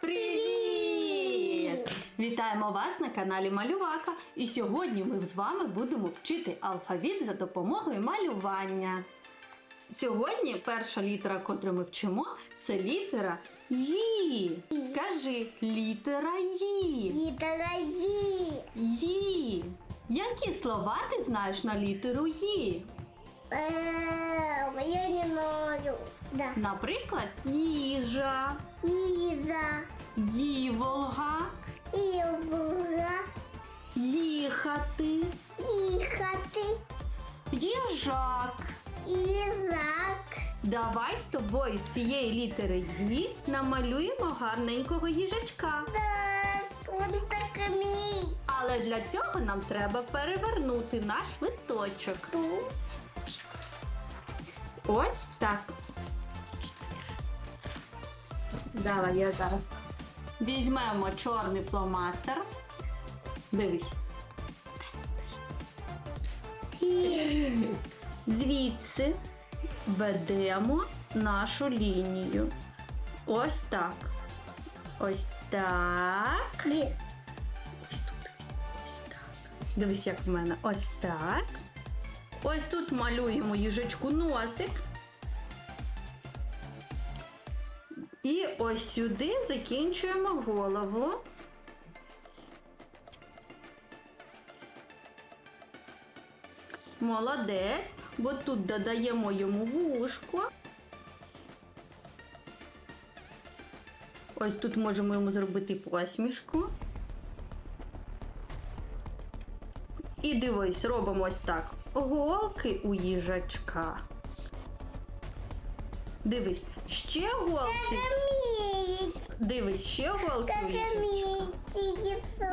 Привіт! Вітаємо вас на каналі Малювака. І сьогодні ми з вами будемо вчити алфавіт за допомогою малювання. Сьогодні перша літера, котру ми вчимо, це літера Ї. Скажи літера Ї. Літера Ї. Ї. Які слова ти знаєш на літеру Ї? Е, я не знаю. Да. Наприклад, їжа, Ліза. їволга, Івга. їхати, Їхати. їжак. Ізак. Давай з тобою з цієї літери «Ї» намалюємо гарненького їжачка. Так, він так мій. Але для цього нам треба перевернути наш листочок. Ту. Ось так. Давай я зараз. Візьмемо чорний фломастер. Дивись. І Звідси ведемо нашу лінію. Ось так. Ось так. Ось тут. Ось так. Дивись, як в мене. Ось так. Ось тут малюємо їжачку носик. Ось сюди закінчуємо голову. Молодець, бо тут додаємо йому вушко. Ось тут можемо йому зробити посмішку. І дивись, робимо ось так. Голки у їжачка. Дивись, ще голки. Дивись, ще голки.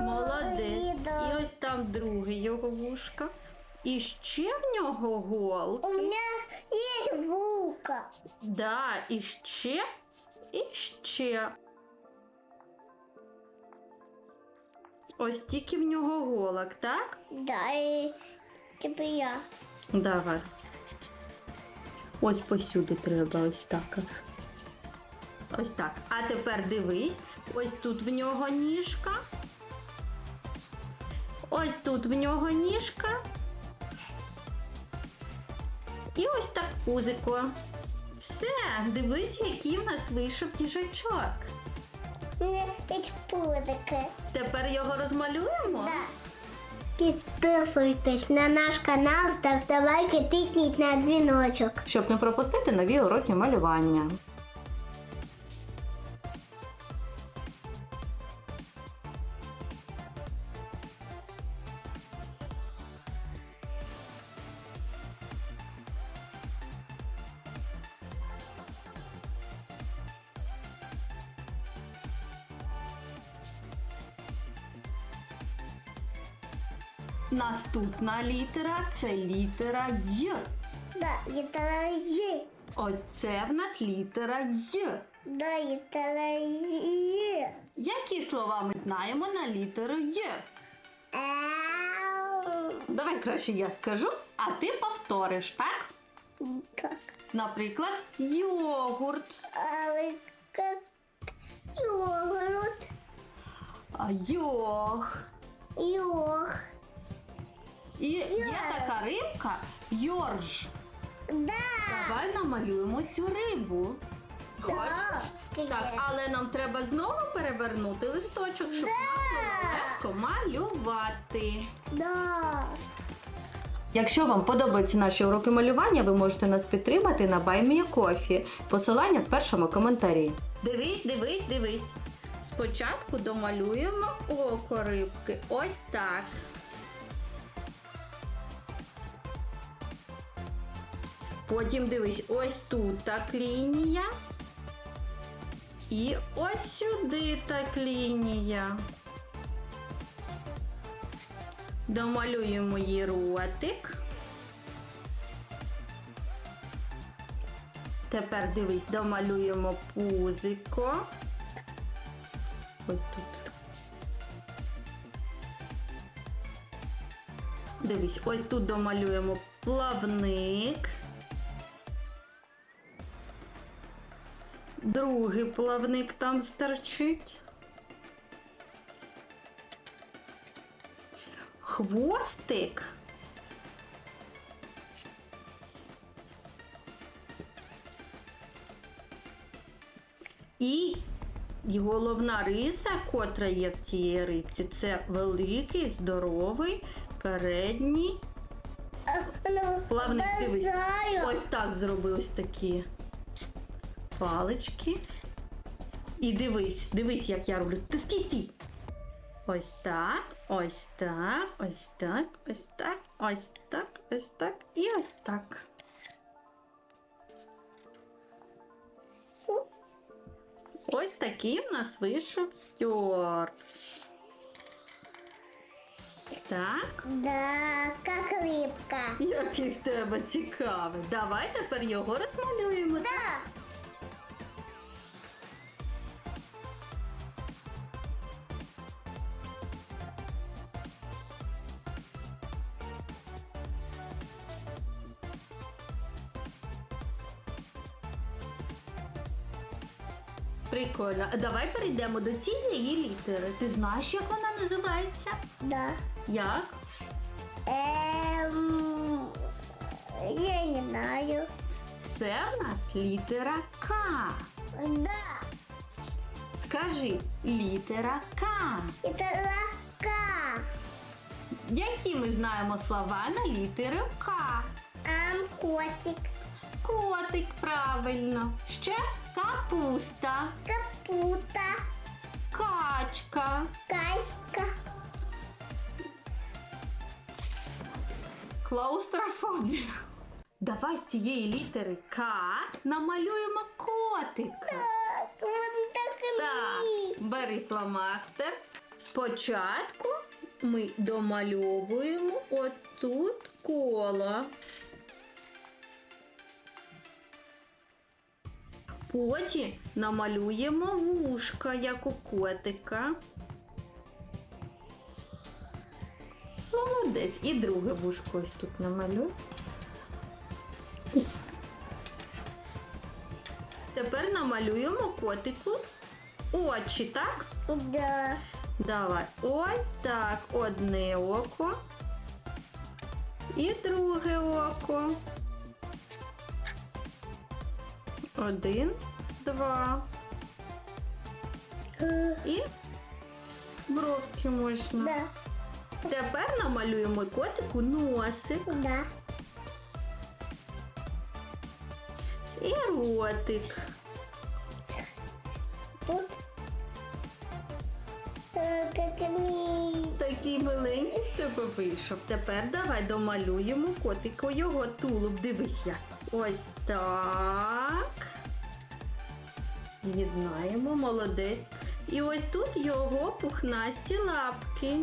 Молодець. І ось там друге його вушка. І ще в нього голки. У мене є вука. Да, і ще, і ще. Ось тільки в нього голок, так? Да, і типу я. Давай. Ось посюди треба ось так. Ось так. А тепер дивись, ось тут в нього ніжка. Ось тут в нього ніжка. І ось так пузико. Все, дивись, який в нас вийшов їжачок. Не пузики. Тепер його розмалюємо. Да. Підписуйтесь на наш канал, ставте лайки, тисніть на дзвіночок. Щоб не пропустити нові уроки малювання. Наступна літера це літера Й. Да, літера Й. Ось це в нас літера Й. Да, літера Й. Які слова ми знаємо на літеру Й? Ау. Давай краще я скажу, а ти повториш, так? Как? Наприклад, йогурт, Але? Йогурт. йог. Йог. І є така рибка йорж. Да. Давай намалюємо цю рибу. Хочеш? Да. Так, але нам треба знову перевернути листочок, щоб нам було легко малювати. Да. Якщо вам подобаються наші уроки малювання, ви можете нас підтримати на BuyMeACoffee. Посилання в першому коментарі. Дивись, дивись, дивись. Спочатку домалюємо око рибки. Ось так. Потім дивись, ось тут так лінія. І ось сюди так лінія. Домалюємо її ротик. Тепер дивись, домалюємо пузико. Ось тут. Дивись, ось тут домалюємо плавник. Другий плавник там стерчить. Хвостик. І головна риса, котра є в цій рибці, це великий, здоровий, передній. Плавник, дивись. Ось так зроби ось такі палички. І дивись, дивись, як я роблю. Ти стій, стій. Ось так, ось так, ось так, ось так, ось так, ось так і ось так. Ось такий в нас вийшов йорш. Так. Да, как рыбка. Який в тебе цікавий. Давай тепер його розмалюємо. Да. Прикольно. А давай перейдемо до цієї літери. Ти знаєш, як вона називається? Да. Як? Эм, я не знаю. Це в нас літера К. Да. Скажи літера К. Это лака. Які ми знаємо слова на літеру К? Ам, котик. Котик, правильно. Ще капуста, Капута. качка, Кайка. клаустрофобія. Давай з цієї літери К намалюємо котика. Так, он так Так, бери фломастер. Спочатку ми домальовуємо отут коло. Потім намалюємо вушка, як у котика. Молодець. І друге вушко ось тут намалюй. Тепер намалюємо котику очі, так? Да. Давай. Ось так. Одне око. І друге око. Один, два. Э, І бровки можна. Да. Тепер намалюємо котику носик Да. і ротик. Тут. э, Как милый. Такий миленький в тебе вийшов. Тепер давай домалюємо котику його тулуб. Дивись як. Ось так. З'єднаємо, молодець. І ось тут його пухнасті лапки.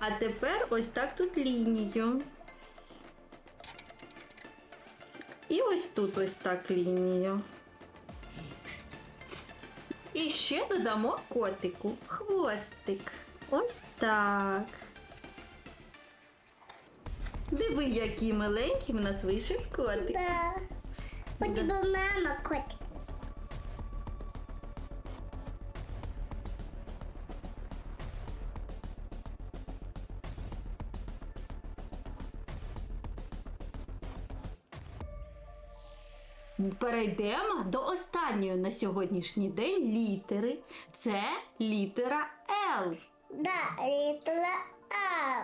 А тепер ось так тут лінію. І ось тут ось так лінію. І ще додамо котику хвостик. Ось так. Диви, який миленький в нас вийшов котик. Да. Тебя мама котик. Перейдемо до останньої на сьогоднішній день літери. Це літера Л. Да, литера А.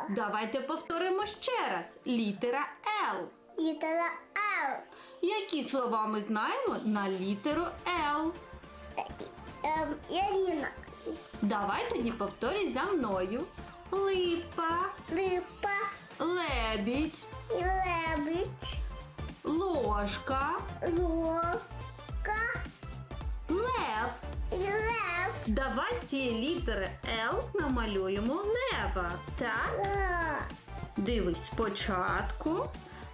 Давайте повторимо ще раз. Літера Л. Литера А. Які слова ми знаємо на літеру Л? Эм, я не знаю. Давай тоді повторюй за мною. Липа, Рыба, лебідь, лебедь, ложка, ложка, цієї літери Л намалюємо лева. Так? Дивись, спочатку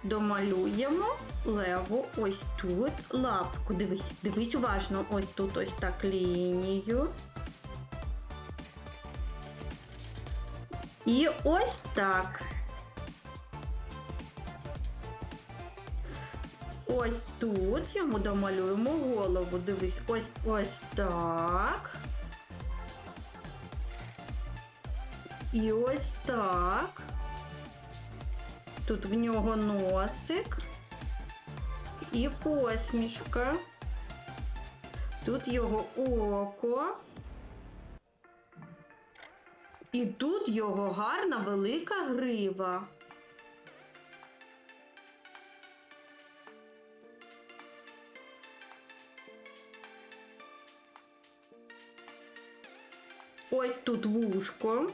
домалюємо леву ось тут лапку. Дивись, дивись уважно, ось тут ось так лінію. І ось так. Ось тут йому домалюємо голову. Дивись, ось ось так. І ось так. Тут в нього носик і посмішка. Тут його око. І тут його гарна велика грива. Ось тут вушко.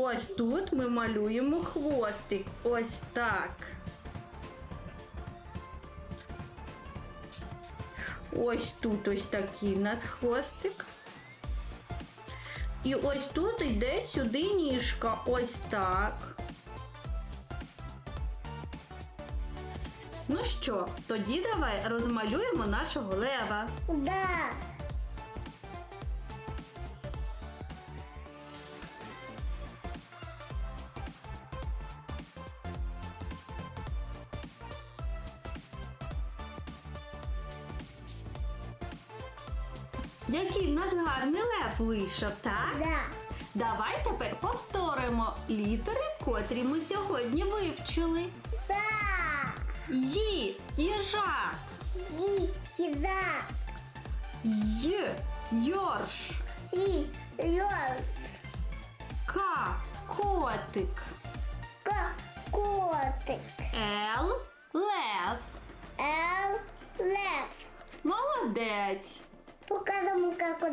Ось тут ми малюємо хвостик. Ось так. Ось тут ось такий у нас хвостик. І ось тут йде сюди ніжка. Ось так. Ну що, тоді давай розмалюємо нашого лева. Да. Вийшов, так? Да. Давай тепер повторимо літери, котрі ми сьогодні вивчили. Да. Ї їжак, И, еда. Й йорш, И, лёс. К котик, К, котик. Л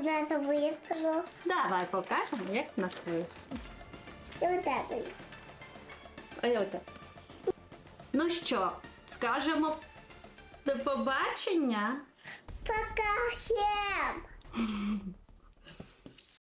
Покажем, как у. Давай покажемо, як в нас вийшло. И вот это. Ой, отак. Ну що, скажемо до побачення? Пока всем.